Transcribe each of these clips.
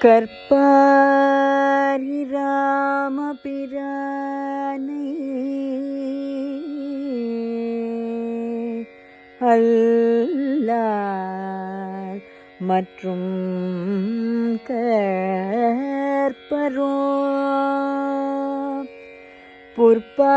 கற்பாரி ராமபிரானை அல்லார் மற்றும் கற்பரோ. புற்பா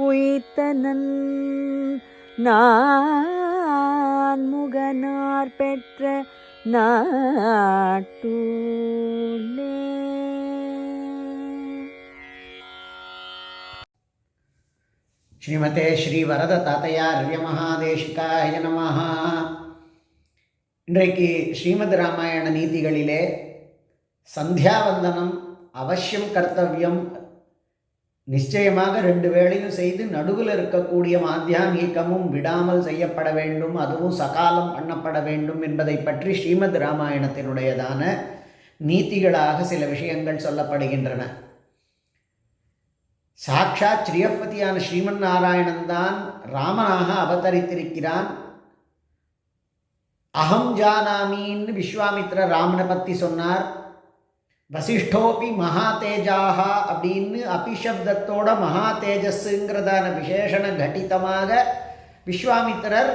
உயிர்த்தனன் நான் முகனார் பெற்ற நாட்டூலே ஸ்ரீமதே ஸ்ரீ வரத தாத்தையாரிய மகாதேசிகாய நமஹா. இன்றைக்கு ஸ்ரீமத் ராமாயண நீதிகளிலே சந்தியாவந்தனம் அவசியம் கர்த்தவியம் நிச்சயமாக ரெண்டு வேளையும் செய்து நடுவில் இருக்கக்கூடிய மாத்தியான்மிகமும் விடாமல் செய்யப்பட வேண்டும் அதுவும் சகாலம் பண்ணப்பட வேண்டும் என்பதை பற்றி ஸ்ரீமத் ராமாயணத்தினுடையதான நீதிகளாக சில விஷயங்கள் சொல்லப்படுகின்றன. சாக்ஷாத் ஸ்ரீயப்பதியான ஸ்ரீமன் நாராயணன் தான் ராமனாக அவதரித்திருக்கிறான். அகம் ஜானாமின்னு விஸ்வாமித்ர ராமனை பற்றி சொன்னார். வசிஷ்டோபி மகாதேஜாக அப்படின்னு அபிஷப்தத்தோட மகாதேஜஸ்ஸுங்கிறதான விசேஷண கட்டிதமாக விஸ்வாமித்திரர்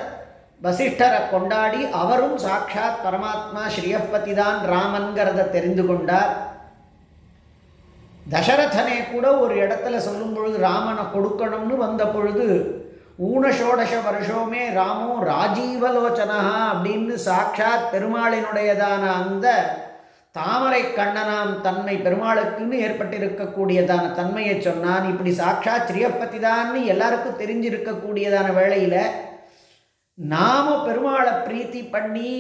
வசிஷ்டரை கொண்டாடி அவரும் சாக்ஷாத் பரமாத்மா ஸ்ரீயப்பதி தான் ராமன்கிறத தெரிந்து கொண்டார். தசரதனே கூட ஒரு இடத்துல சொல்லும் பொழுது ராமனை கொடுக்கணும்னு வந்த பொழுது ஊனஷோடச வருஷோமே ராமோ ராஜீவலோச்சனா அப்படின்னு சாக்ஷாத் பெருமாளினுடையதான அந்த தாமரை கண்ணனாம் தன்மை பெருமாளுக்குன்னு ஏற்பட்டிருக்கக்கூடியதான தன்மையை சொன்னான். இப்படி சாக்ஷாத் ஸ்ரீயப்பத்தி தான்னு எல்லாருக்கும் தெரிஞ்சிருக்கக்கூடியதான வேளையில் நாம பெருமாளை பிரீத்தி பண்ணி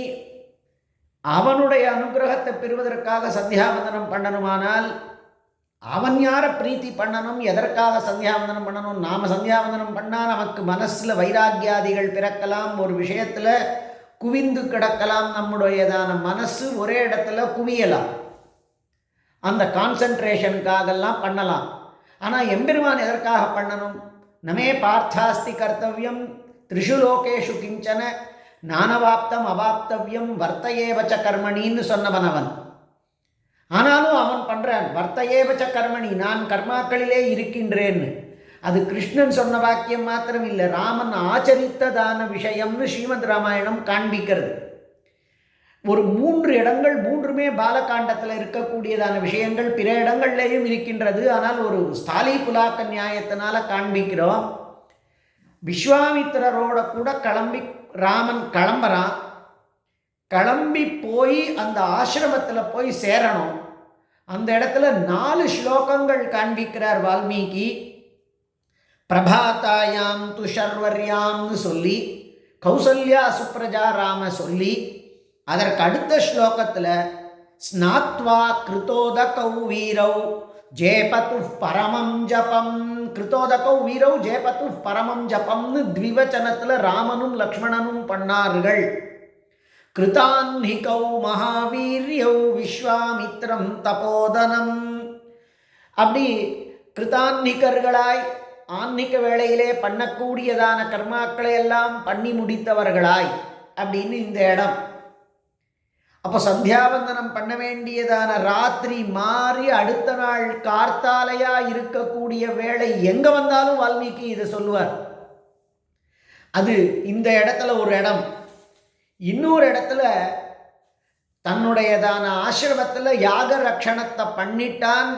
அவனுடைய அனுகிரகத்தை பெறுவதற்காக சந்தியாவந்தனம் பண்ணணுமானால் அவன் யாரை பிரீத்தி பண்ணணும் எதற்காக சந்தியாவந்தனம் பண்ணணும்? நாம் சந்தியாவந்தனம் பண்ணால் நமக்கு மனசில் வைராக்கியாதிகள் பிறக்கலாம். ஒரு விஷயத்தில் குவிந்து கிடக்கலாம் நம்முடையதான மனசு ஒரே இடத்துல குவியலாம். அந்த கான்சன்ட்ரேஷனுக்காகலாம் பண்ணலாம். ஆனால் எம்பெருமான் எதற்காக பண்ணணும்? நமே பார்த்தாஸ்தி கர்த்தவியம் த்ரிஷு லோகேஷு கிஞ்சன நானவாப்தம் அவாப்தவியம் வர்த்தையேவச்ச கர்மணின்னு சொன்னவன் அவன் ஆனாலும் அவன் பண்ணுறான் வர்த்தையேவச்ச கர்மணி நான் கர்மாக்களிலே இருக்கின்றேன்னு. அது கிருஷ்ணன் சொன்ன வாக்கியம் மாத்திரம் இல்லை ராமன் ஆச்சரித்ததான விஷயம்னு ஸ்ரீமத் ராமாயணம் காண்பிக்கிறது. ஒரு மூன்று இடங்கள் மூன்றுமே பாலகாண்டத்தில் இருக்கக்கூடியதான விஷயங்கள் பிற இடங்கள்லேயும் இருக்கின்றது. ஆனால் ஒரு ஸ்தாலி புலாக்க நியாயத்தினால காண்பிக்கிறோம். விஸ்வாமித்திரரோட கூட கிளம்பி ராமன் கிளம்புறான். கிளம்பி போய் அந்த ஆசிரமத்தில் போய் சேரணும். அந்த இடத்துல நாலு ஸ்லோகங்கள் காண்பிக்கிறார் வால்மீகி. பிரபாத்தாயாம் துஷர்வர்யாம்னு சொல்லி கௌசல்யா சுப்ரஜா ராம சொல்லி அதற்கு அடுத்த ஸ்லோகத்தில் ஸ்நாத்வா கிருதோதகௌ வீரௌ ஜேபத்து பரமம் ஜபம். கிருதோதகௌ வீரௌ ஜேபத்து பரமம் ஜபம்னு த்விவச்சனத்தில் ராமனும் லக்ஷ்மணனும் பண்ணார்கள். கிருதான்ஹிகௌ மகாவீரியௌ விஸ்வாமித்ரம் தபோதனம். அப்படி கிருதான்ஹிகர்களாய் ஆன்மீக வேளையிலே பண்ணக்கூடியதான கர்மாக்களை எல்லாம் பண்ணி முடித்தவர்களாய் அப்படின்னு இந்த இடம். அப்போ சந்தியாவந்தனம் பண்ண வேண்டியதான ராத்திரி மாறி அடுத்த நாள் கார்த்தாலையா இருக்கக்கூடிய வேலை எங்கே வந்தாலும் வால்மீகி இதை சொல்லுவார். அது இந்த இடத்துல ஒரு இடம். இன்னொரு இடத்துல தன்னுடையதான ஆசிரமத்தில் யாக ரக்ஷணத்தை பண்ணிட்டான்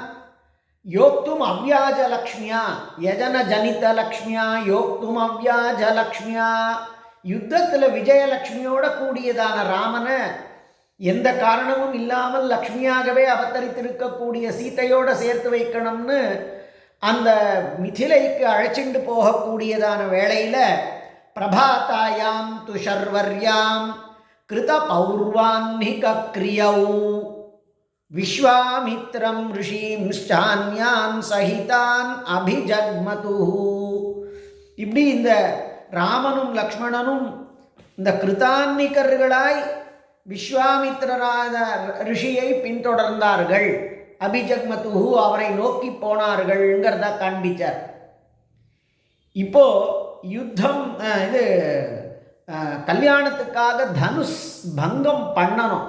யோக்தும் அவ்யாஜ லக்ஷ்மியா யஜன ஜனித லக்ஷ்மியா யோக்தும் அவ்யாஜ லக்ஷ்மியா யுத்தத்தில் விஜயலக்ஷ்மியோட கூடியதான ராமனை எந்த காரணமும் இல்லாமல் லக்ஷ்மியாகவே அவதரித்திருக்கக்கூடிய சீதையோட சேர்த்து வைக்கணும்னு அந்த மிதிலைக்கு அழைச்சிண்டு போகக்கூடியதான வேளையில் பிரபாத்தாயாம் துஷர்வர்யாம் கிருத பௌர்வான்னிக கிரியௌ விஸ்வாமித்ரம் ரிஷீம்ஷ்டான்யான் சகிதான் அபிஜக்மது இப்படி இந்த ராமனும் லக்ஷ்மணனும் இந்த கிருதாநிக்கர்களாய் விஸ்வாமித்திரராத ரிஷியை பின்தொடர்ந்தார்கள். அபிஜக்மதுஹு அவரை நோக்கி போனார்கள்ங்கிறத காண்பித்தார் இப்போ யுத்தம் இது கல்யாணத்துக்காக தனுஷ் பங்கம் பண்ணணும்.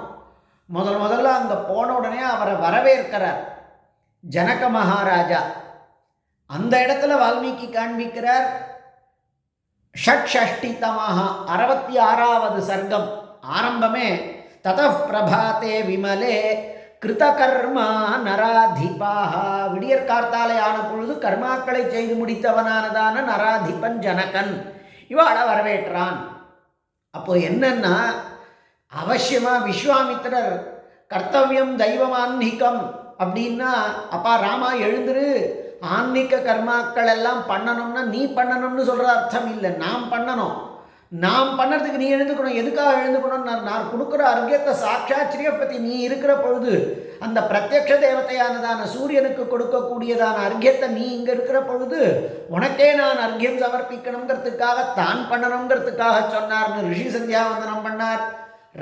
முதல் முதல்ல அங்கே போன உடனே அவரை வரவேற்கிறார். ஜனக மகாராஜா. அந்த இடத்துல வால்மீகி காண்பிக்கிறார் ஷட்ஷஷ்டிதமாக அறுபத்தி ஆறாவது சர்க்கம் ஆரம்பமே தத பிரபாத்தே விமலே கிருதகர்மா நராதிபாக விடியற் கார்த்தாலே ஆன பொழுது கர்மாக்களை செய்து முடித்தவனானதான நராதிபன் ஜனகன். இவாளை வரவேற்றான். அப்போ என்னன்னா அவசியமாக விஸ்வாமித்திரர் கர்த்தவியம் தெய்வம் ஆன்மீகம் அப்படின்னா அப்பா ராமா எழுந்துரு ஆன்மீக கர்மாக்கள் எல்லாம் பண்ணணும்னா நீ பண்ணணும்னு சொல்கிற அர்த்தம் இல்லை நாம் பண்ணணும். நாம் பண்ணுறதுக்கு நீ எழுந்துக்கணும் எதுக்காக எழுந்துக்கணும் நான் நான் கொடுக்குற அர்க்கியத்தை சாட்சாச்சரியை பற்றி நீ இருக்கிற பொழுது அந்த பிரத்யக்ஷ தேவதையானதான சூரியனுக்கு கொடுக்கக்கூடியதான அர்க்கியத்தை நீ இங்கே இருக்கிற பொழுது உனக்கே நான் அர்க்கியம் சமர்ப்பிக்கணுங்கிறதுக்காக தான் பண்ணணுங்கிறதுக்காக சொன்னார்னு ரிஷி சந்தியாவந்தனம் பண்ணார்.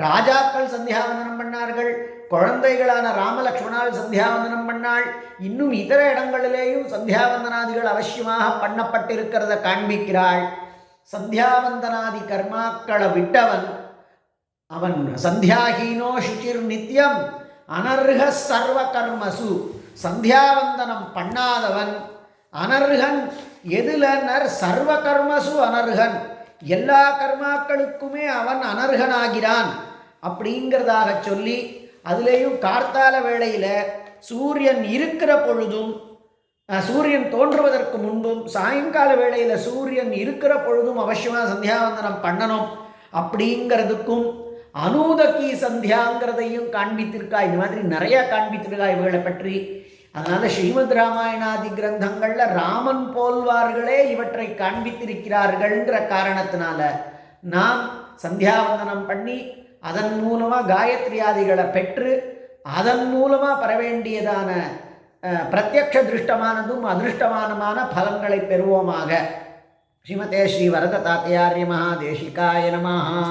ராஜாக்கள் சந்தியாவந்தனம் பண்ணார்கள். குழந்தைகளான ராமலக்ஷ்மணால் சந்தியாவந்தனம் பண்ணாள். இன்னும் இதர இடங்களிலேயும் சந்தியாவந்தனாதிகள் அவசியமாக பண்ணப்பட்டிருக்கிறத காண்பிக்கிறாள். சந்தியாவந்தனாதி கர்மாக்களை விட்டவன் அவன் சந்தியாஹீனோ சுச்சிர் நித்யம் அனர்ஹ சர்வ கர்மசு சந்தியாவந்தனம் பண்ணாதவன் அனர்ஹன் எதுலனர் சர்வ கர்மசு அனர்ஹன். எல்லா கர்மாக்களுக்குமே அவன் அனர்ஹனாகிறான். அப்படிங்கிறதாக சொல்லி அதுலேயும் கார்த்தால வேளையில் சூரியன் இருக்கிற பொழுதும் சூரியன் தோன்றுவதற்கு முன்பும் சாயங்கால வேளையில் சூரியன் இருக்கிற பொழுதும் அவசியமாக சந்தியாவந்தனம் பண்ணணும் அப்படிங்கிறதுக்கும் அனூதகி சந்தியாங்கிறதையும் காண்பித்திருக்கா இந்த மாதிரி நிறையா காண்பித்திருக்கா இவர்களை பற்றி. அதனால் ஸ்ரீமத் ராமாயணாதி கிரந்தங்களில் ராமன் போல்வார்களே இவற்றை காண்பித்திருக்கிறார்கள்ங்கிற காரணத்தினால நாம் சந்தியாவந்தனம் பண்ணி அதன் மூலமாக காயத்ரியாதிகளை பெற்று அதன் மூலமாக பெற வேண்டியதான பிரத்யக்ஷ திருஷ்டமானதும் அதிருஷ்டமானமான பலன்களை பெறுவோமாக. ஸ்ரீமதே ஸ்ரீ வரத தாத்தையாரிய மகாதேசிகாய நமஹா.